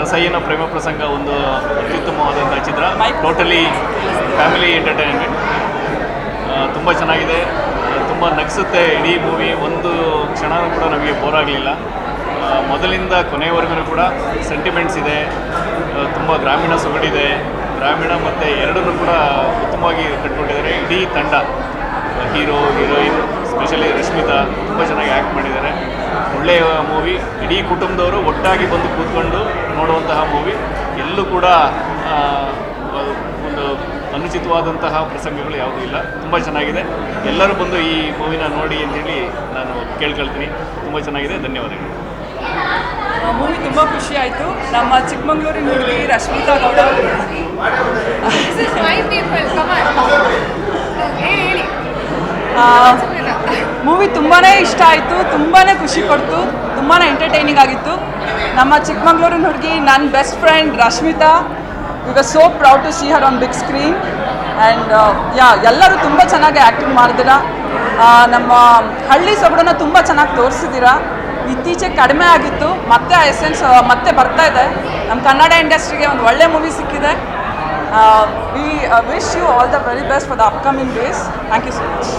ರಸಯ್ಯನ ಪ್ರೇಮ ಪ್ರಸಂಗ ಒಂದು ಅತ್ಯುತ್ತಮವಾದಂಥ ಚಿತ್ರ. ಟೋಟಲಿ ಫ್ಯಾಮಿಲಿ ಎಂಟರ್ಟೈನ್ಮೆಂಟ್ ತುಂಬ ಚೆನ್ನಾಗಿದೆ. ತುಂಬ ನಗಿಸುತ್ತೆ ಇಡೀ ಮೂವಿ ಒಂದು ಕ್ಷಣವೂ ಕೂಡ ನಮಗೆ ಬೋರ್ ಆಗಲಿಲ್ಲ. ಮೊದಲಿಂದ ಕೊನೆಯವರೆಗೂ ಕೂಡ ಸೆಂಟಿಮೆಂಟ್ಸ್ ಇದೆ. ತುಂಬ ಗ್ರಾಮೀಣ ಸೊಗಡಿದೆ. ಗ್ರಾಮೀಣ ಮತ್ತು ಎರಡನ್ನೂ ಕೂಡ ಉತ್ತಮವಾಗಿ ಕಟ್ಕೊಂಡಿದ್ದಾರೆ. ಇಡೀ ತಂಡ. ಹೀರೋ ಹೀರೋಯಿನ್ ಸ್ಪೆಷಲಿ ರಶ್ಮಿತಾ, ತುಂಬ ಚೆನ್ನಾಗಿ ಆ್ಯಕ್ಟ್ ಮಾಡಿದ್ದಾರೆ. ಒಳ್ಳೆಯ ಮೂವಿ ಇಡೀ ಕುಟುಂಬದವರು ಒಟ್ಟಾಗಿ ಬಂದು ಕೂತ್ಕೊಂಡು ನೋಡುವಂತಹ ಮೂವಿ ಎಲ್ಲೂ ಕೂಡ ಒಂದು ಅನುಚಿತವಾದಂತಹ ಪ್ರಸಂಗಗಳು ಯಾವುದೂ ಇಲ್ಲ. ತುಂಬ ಚೆನ್ನಾಗಿದೆ. ಎಲ್ಲರೂ ಬಂದು ಈ ಮೂವಿನ ನೋಡಿ ಅಂತೇಳಿ ನಾನು ಕೇಳ್ಕೊಳ್ತೀನಿ. ತುಂಬ ಚೆನ್ನಾಗಿದೆ. ಧನ್ಯವಾದಗಳು. ಮೂವಿ ತುಂಬ ಖುಷಿ ಆಯಿತು. ನಮ್ಮ ಚಿಕ್ಕಮಂಗ್ಳೂರಿನ ಹುಡುಗಿ Rashmita Gowda. This is my people. Come on. ಹೇಳಿ. ಹೇಳಿ ಮೂವಿ ತುಂಬಾ ಇಷ್ಟ ಆಯಿತು ತುಂಬಾ ಖುಷಿ ಕೊಡ್ತು ತುಂಬಾ ಎಂಟರ್ಟೈನಿಂಗ್ ಆಗಿತ್ತು. ನಮ್ಮ ಚಿಕ್ಕಮಗಳೂರಿನ ಹುಡುಗಿ ನನ್ನ ಬೆಸ್ಟ್ ಫ್ರೆಂಡ್ ರಶ್ಮಿತಾ ಈಗ so proud to see her on big screen and yeah ಎಲ್ಲರೂ ತುಂಬ ಚೆನ್ನಾಗಿ ಆ್ಯಕ್ಟಿಂಗ್ ಮಾಡಿದಿರ ನಮ್ಮ ಹಳ್ಳಿ ಸೊಗಡನ್ನ ತುಂಬ ಚೆನ್ನಾಗಿ ತೋರಿಸಿದ್ದೀರಾ. ಇತ್ತೀಚೆಗೆ ಕಡಿಮೆ ಆಗಿತ್ತು, ಮತ್ತೆ ಆ ಎಸೆನ್ಸ್ ಮತ್ತೆ ಬರ್ತಾ ಇದೆ. ನಮ್ಮ ಕನ್ನಡ ಇಂಡಸ್ಟ್ರಿಗೆ ಒಂದು ಒಳ್ಳೆ ಮೂವಿ ಸಿಕ್ಕಿದೆ. We wish you all the very best for the upcoming days thank you so much